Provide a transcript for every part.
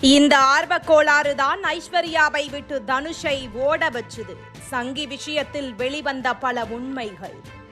இந்த ஆர்வக் கோளாறு தான் ஐஸ்வர்யாவை விட்டு தனுஷை ஓட வச்சுது. சங்கி விஷயத்தில் வெளிவந்த பல உண்மைகள்.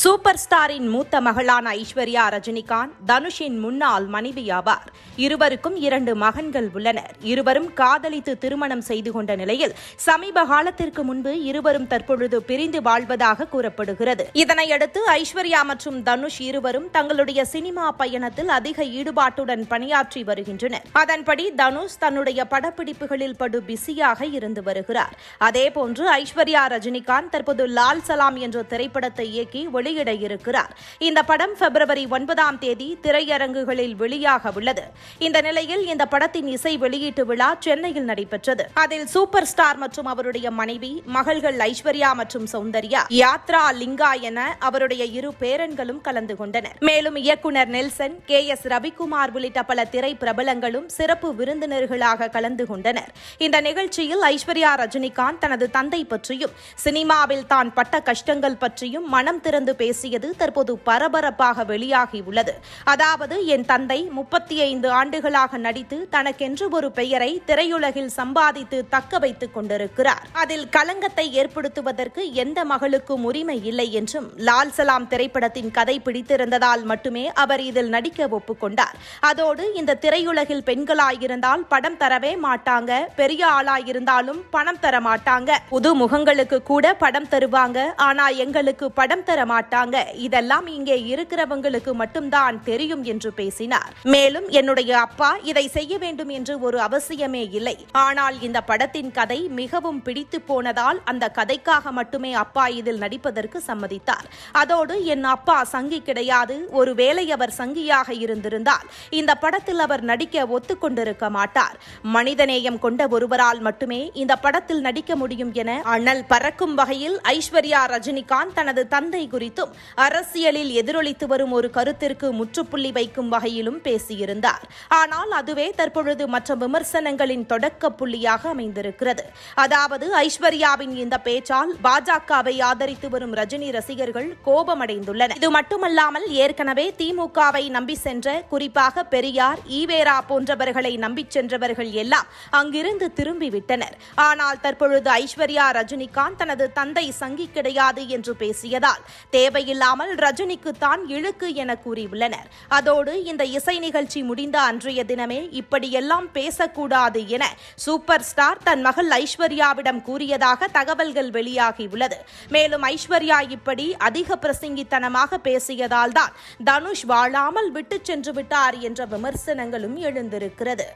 சூப்பர் ஸ்டாரின் மூத்த மகளான ஐஸ்வர்யா ரஜினிகாந்த் தனுஷின் முன்னாள் மனைவி ஆவார். இருவருக்கும் இரண்டு மகன்கள் உள்ளனர். இருவரும் காதலித்து திருமணம் செய்து கொண்ட நிலையில் சமீப காலத்திற்கு முன்பு இருவரும் தற்பொழுது பிரிந்து வாழ்வதாக கூறப்படுகிறது. இதனையடுத்து ஐஸ்வர்யா மற்றும் தனுஷ் இருவரும் தங்களுடைய சினிமா பயணத்தில் அதிக ஈடுபாட்டுடன் பணியாற்றி வருகின்றனர். அதன்படி தனுஷ் தன்னுடைய படப்பிடிப்புகளில் படு பிஸியாக இருந்து வருகிறார். அதேபோன்று ஐஸ்வர்யா ரஜினிகாந்த் தற்போது லால் சலாம் என்ற திரைப்படத்தை இயக்கி வெளியிட இருக்கிறார் இந்த படம் பிப்ரவரி ஒன்பதாம் தேதி திரையரங்குகளில் வெளியாக உள்ளது. இந்த நிலையில் இந்த படத்தின் இசை வெளியீட்டு விழா சென்னையில் நடைபெற்றது. அதில் சூப்பர் ஸ்டார் மற்றும் அவருடைய மனைவி மகள்கள் ஐஸ்வர்யா மற்றும் சௌந்தர்யா யாத்ரா லிங்கா என அவருடைய இரு பேரன்களும் கலந்து கொண்டனர். மேலும் இயக்குனர் நெல்சன் கே எஸ் ரவிக்குமார் உள்ளிட்ட பல திரை பிரபலங்களும் சிறப்பு விருந்தினர்களாக கலந்து கொண்டனர். இந்த நிகழ்ச்சியில் ஐஸ்வர்யா ரஜினிகாந்த் தனது தந்தை பற்றியும் சினிமாவில் தான் பட்ட கஷ்டங்கள் பற்றியும் மனம் திறந்து பேசியது தற்போது பரபரப்பாக வெளியாகியுள்ளது. அதாவது என் தந்தை முப்பத்தி ஐந்து ஆண்டுகளாக நடித்து தனக்கென்று ஒரு பெயரை திரையுலகில் சம்பாதித்து தக்க வைத்துக் கொண்டிருக்கிறார். அதில் கலங்கத்தை ஏற்படுத்துவதற்கு எந்த மகளுக்கும் உரிமை இல்லை என்றும் லால் சலாம் திரைப்படத்தின் கதை பிடித்திருந்ததால் மட்டுமே அவர் இதில் நடிக்க ஒப்புக்கொண்டார். அதோடு இந்த திரையுலகில் பெண்களாயிருந்தால் படம் தரவே மாட்டாங்க பெரிய ஆளாயிருந்தாலும் பணம் தர மாட்டாங்க. புது முகங்களுக்கு கூட படம் தருவாங்க ஆனா எங்களுக்கு படம் தர மாட்டாங்க. மாட்டாங்க இதெல்லாம் இங்கே இருக்கிறவங்களுக்கு மட்டும்தான் தெரியும் என்று பேசினார். மேலும் என்னுடைய அப்பா இதை செய்ய வேண்டும் என்று ஒரு அவசியமே இல்லை. ஆனால் இந்த படத்தின் கதை மிகவும் பிடித்து போனதால் அந்த கதைக்காக மட்டுமே அப்பா இதில் நடிப்பதற்கு சம்மதித்தார். அதோடு என் அப்பா சங்கி கிடையாது. ஒருவேளை அவர் சங்கியாக இருந்திருந்தால் இந்த படத்தில் அவர் நடிக்க ஒத்துக்கொண்டிருக்க மாட்டார். மனிதநேயம் கொண்ட ஒருவரால் மட்டுமே இந்த படத்தில் நடிக்க முடியும் என அனல் பறக்கும் வகையில் ஐஸ்வர்யா ரஜினிகாந்த் தனது தந்தை குறித்து குறித்தும் அரசியலில் எதிரொலித்து வரும் ஒரு கருத்திற்கு முற்றுப்புள்ளி வைக்கும் வகையிலும் பேசியிருந்தார். ஆனால் அதுவே தற்பொழுது மற்ற விமர்சனங்களின் தொடக்க புள்ளியாக அமைந்திருக்கிறது. அதாவது ஐஸ்வர்யாவின் இந்த பேச்சால் பாஜகவை ஆதரித்து வரும் ரஜினி ரசிகர்கள் கோபமடைந்துள்ளனர். இது மட்டுமல்லாமல் ஏற்கனவே திமுகவை நம்பி சென்ற குறிப்பாக பெரியார் ஈவேரா போன்றவர்களை நம்பி சென்றவர்கள் எல்லாம் அங்கிருந்து திரும்பிவிட்டனர். ஆனால் தற்பொழுது ஐஸ்வர்யா ரஜினிகாந்த் தனது தந்தை சங்கி கிடையாது என்று பேசியதால் தேவையில்லாமல் ரஜினிக்கு தான் இழுக்கு என கூறியுள்ளனர். அதோடு இந்த இசை நிகழ்ச்சி முடிந்த அன்றைய தினமே இப்படியெல்லாம் பேசக்கூடாது என சூப்பர் ஸ்டார் தன் மகள் ஐஸ்வர்யாவிடம் கூறியதாக தகவல்கள் வெளியாகியுள்ளது. மேலும் ஐஸ்வர்யா இப்படி அதிக பிரசங்கித்தனமாக பேசியதால் தான் தனுஷ் வாழாமல் விட்டு சென்று விட்டார் என்ற விமர்சனங்களும் எழுந்திருக்கிறது.